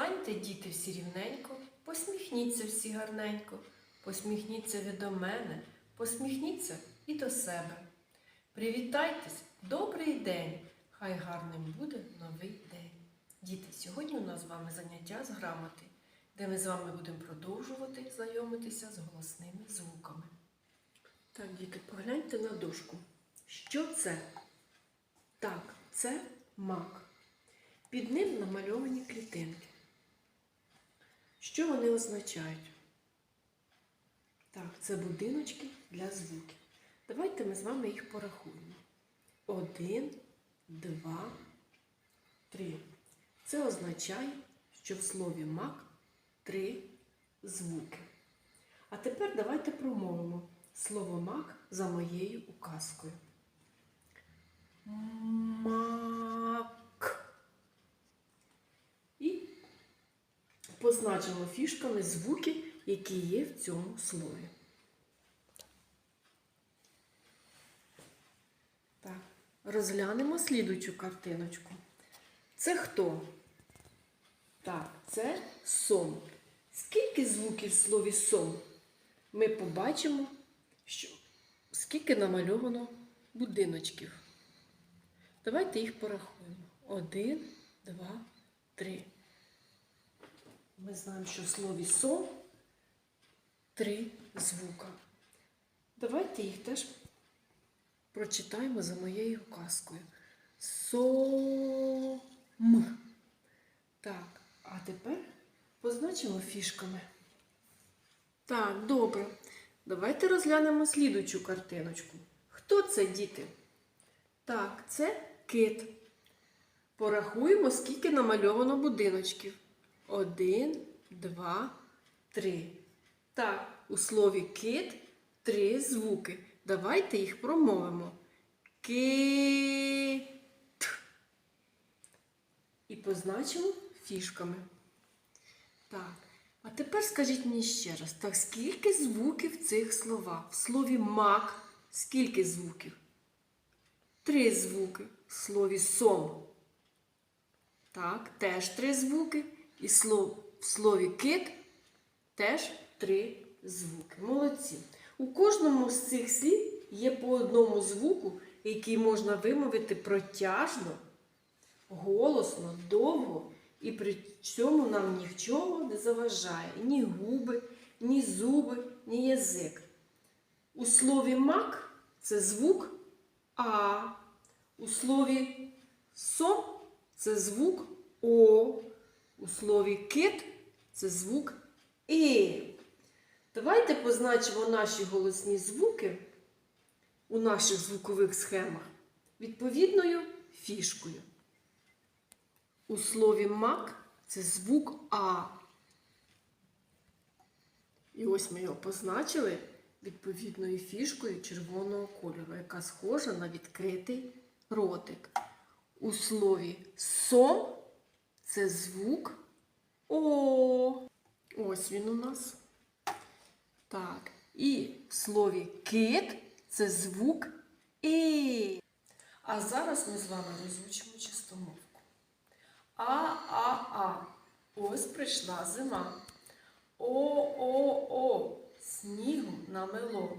Станьте, діти, всі рівненько, посміхніться всі гарненько, посміхніться ви до мене, посміхніться і до себе. Привітайтесь, добрий день! Хай гарним буде новий день. Діти, сьогодні у нас з вами заняття з грамоти, де ми з вами будемо продовжувати знайомитися з голосними звуками. Так, діти, погляньте на дошку. Що це? Так, це мак. Під ним намальовані клітинки. Що вони означають? Так, це будиночки для звуків. Давайте ми з вами їх порахуємо. Один, два, три. Це означає, що в слові мак три звуки. А тепер давайте промовимо слово мак за моєю указкою. Мак. І позначимо фішками звуки, які є в цьому слові. Так, розглянемо слідучу картиночку. Це хто? Так, це сом. Скільки звуків в слові сом? Ми побачимо, що скільки намальовано будиночків. Давайте їх порахуємо. Один, два, три. Ми знаємо, що в слові сом три звука. Давайте їх теж прочитаємо за моєю казкою. Сом. Так, а тепер позначимо фішками. Так, добре. Давайте розглянемо слідучу картиночку. Хто це діти? Так, це кит. Порахуємо, скільки намальовано будиночків. Один, два, три. Так, у слові кит три звуки. Давайте їх промовимо. Кит. І позначимо фішками. Так. А тепер скажіть мені ще раз, так скільки звуків цих словах? В слові мак скільки звуків? Три звуки. В слові сом. Так, теж три звуки. І в слові кит теж три звуки. Молодці. У кожному з цих слів є по одному звуку, який можна вимовити протяжно, голосно, довго, і при цьому нам нічого не заважає. Ні губи, ні зуби, ні язик. У слові мак це звук А. У слові сом це звук О. У слові кит це звук І. Давайте позначимо наші голосні звуки у наших звукових схемах відповідною фішкою. У слові мак це звук А. І ось ми його позначили відповідною фішкою червоного кольору, яка схожа на відкритий ротик. У слові сом це звук О. Ось він у нас. Так. І в слові кит це звук І. А зараз ми з вами розвучимо чистомовку. А-а-а. Ось прийшла зима. О-о-о. Снігу намело.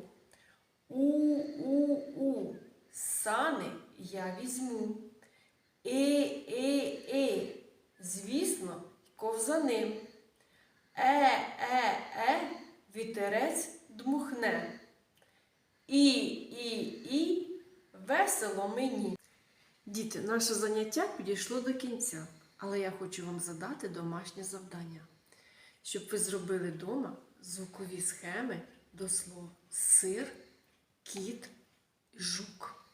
У-у-у. Сани я візьму. Е-е-е. Звісно, ковзаним. Е-е-е. Вітерець дмухне. І-і-і. Весело мені. Діти, наше заняття підійшло до кінця, але я хочу вам задати домашнє завдання, щоб ви зробили вдома звукові схеми до слов сир, кіт і жук.